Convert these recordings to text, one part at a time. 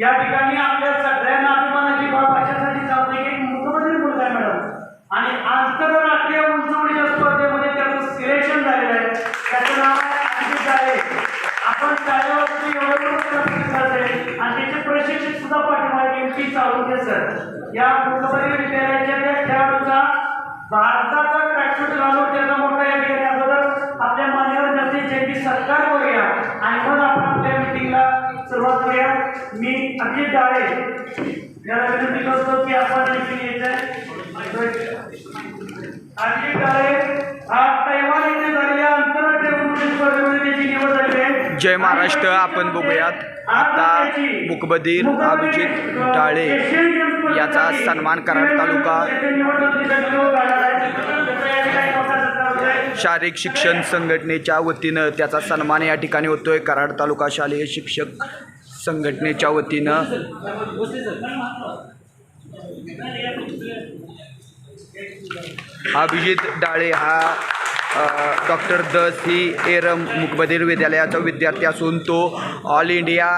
या ठिकाणी आपल्या सगळ्यांना अभिमानाची बाब अशासाठी चालते की मुख्यमंत्री मुलगा आहे मॅडम. आणि आंतरराष्ट्रीय उंचवडीच्या स्पर्धेमध्ये त्याचं सिलेक्शन झालेलं आहे. त्याचं नाव आहे अंकित जाळे आपण शाळेवरती एवढं एवढं आणि त्याचे प्रशिक्षक सुद्धा पाठवणार एम पी चालवते सर. या मुख्यमंत्री विद्यालयाच्या त्या खेळाडूचा भारताचा ट्रॅक्टर लावून त्याचा मोठा या ठिकाणी अगोदर आपल्या मान्यवर जास्तीत जयंती सरकार करूया. आणि मग आपण मी अजित डाळे याला विनंती करतो की आपण अजित डाळे हा तैवान येथे झालेल्या आंतरराष्ट्रीय उन्नती स्पर्धेमध्ये त्याची निवड झाली आहे. जय महाराष्ट्र आपण बघूयात. आता मुकबधीर अभिजित डाळे याचा सन्मान कराड तालुका शारीरिक शिक्षण संघटनेच्या वतीनं त्याचा सन्मान या ठिकाणी होतोय. कराड तालुका शालेय शिक्षक संघटनेच्या वतीनं अभिजित डाळे हा डॉक्टर द सी एरम मुकबधीर विद्यालयाचा विद्यार्थी असून तो ऑल इंडिया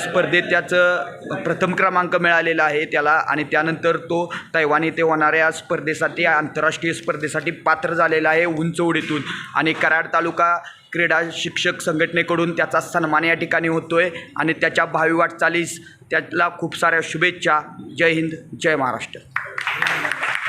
स्पर्धेत त्याचं प्रथम क्रमांक मिळालेला आहे त्याला आणि त्यानंतर तो तैवान येथे होणाऱ्या स्पर्धेसाठी आंतरराष्ट्रीय स्पर्धेसाठी पात्र झालेला आहे उंच उडीतून. आणि कराड तालुका क्रीडा शिक्षक संघटनेकडून त्याचा सन्मान या ठिकाणी होतो आहे आणि त्याच्या भावी वाटचालीस त्याला खूप साऱ्या शुभेच्छा. जय हिंद जय महाराष्ट्र.